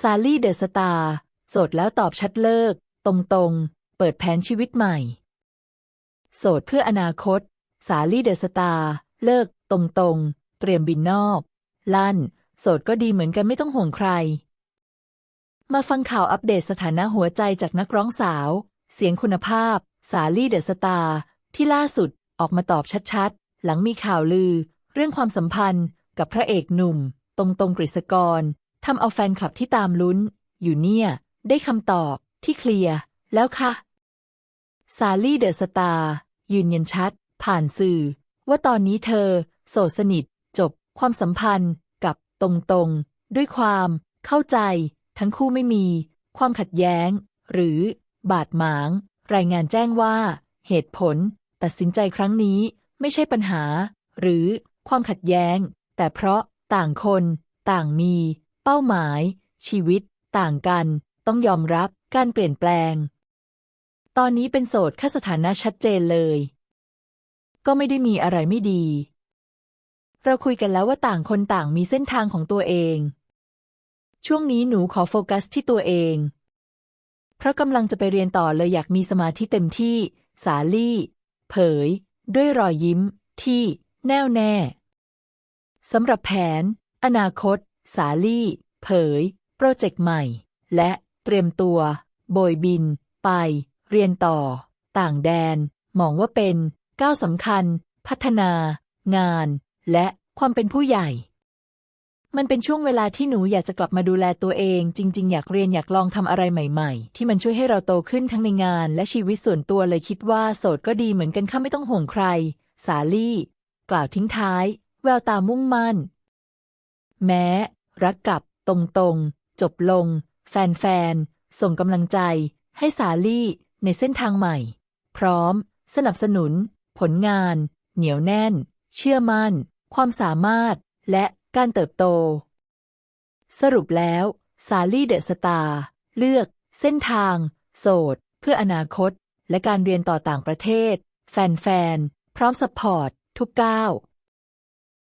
ซาลี่เดอะสตาร์โสดแล้วตอบชัดเลิก ตรงๆ เปิดแผนชีวิตใหม่ โสดเพื่ออนาคต สาลี่เดอะสตาร์เลิก ตรงๆ เตรียมบินนอก ลั่น โสดก็ดีเหมือนกันไม่ต้องห่วงใคร มาฟังข่าวอัปเดตสถานะหัวใจจากนักร้องสาว เสียงคุณภาพ สาลี่เดอะสตาร์ที่ล่าสุดออกมาตอบชัดๆ หลังมีข่าวลือ เรื่องความสัมพันธ์กับพระเอกหนุ่ม ตรงตรงๆกฤษกร ทำเอาแฟนคลับที่ตามลุ้น อยู่เนี่ย ได้คำตอบที่เคลียร์แล้วค่ะ ซาลี่เดอะสตาร์ยืนยันชัด ผ่านสื่อ ว่าตอนนี้เธอ โสดสนิท จบ ความสัมพันธ์กับตรงๆ ด้วยความ เข้าใจ ทั้งคู่ไม่มี ความขัดแย้ง หรือบาดหมาง รายงานแจ้งว่า เหตุผล ตัดสินใจครั้งนี้ไม่ใช่ปัญหา หรือความขัดแย้ง แต่เพราะต่างคน ต่างมี เป้าหมาย ชีวิต ต่างกัน ต้องยอมรับการเปลี่ยนแปลง ตอนนี้เป็นโสดค่าสถานะชัดเจนเลย ก็ไม่ได้มีอะไรไม่ดี เราคุยกันแล้วว่าต่างคนต่างมีเส้นทางของตัวเอง ช่วงนี้หนูขอโฟกัสที่ตัวเอง เพราะกำลังจะไปเรียนต่อเลยอยากมีสมาธิเต็มที่ สาลี่ เผย ด้วยรอยยิ้ม ที่ แน่วแน่สำหรับแผน อนาคต สาลี่ เผย โปรเจกต์ใหม่ และเตรียมตัว โบยบิน ไป เรียนต่อ ต่างแดน มองว่าเป็น ก้าวสำคัญ พัฒนา งาน และความเป็นผู้ใหญ่ มันเป็นช่วงเวลาที่หนูอยากจะกลับมาดูแลตัวเอง จริง ๆ อยากเรียนอยากลองทำอะไรใหม่ ๆ ที่มันช่วยให้เราโตขึ้นทั้งในงาน และชีวิตส่วนตัวเลยคิดว่าโสดก็ดีเหมือนกันค่ะไม่ต้องห่วงใคร สาลี่ กล่าวทิ้งท้าย แววตามุ่งมั่น แม้ รักกับตรงๆ จบลง แฟนๆ ส่งกำลังใจให้สาลี่ในเส้นทางใหม่ พร้อม สนับสนุน ผลงาน เหนียวแน่น เชื่อมั่น ความสามารถ และการเติบโต สรุปแล้ว สาลี่เดอะสตาร์เลือกเส้นทาง โสด เพื่ออนาคต และการเรียนต่อต่างประเทศ แฟนๆ พร้อมสปอร์ต ทุกก้าว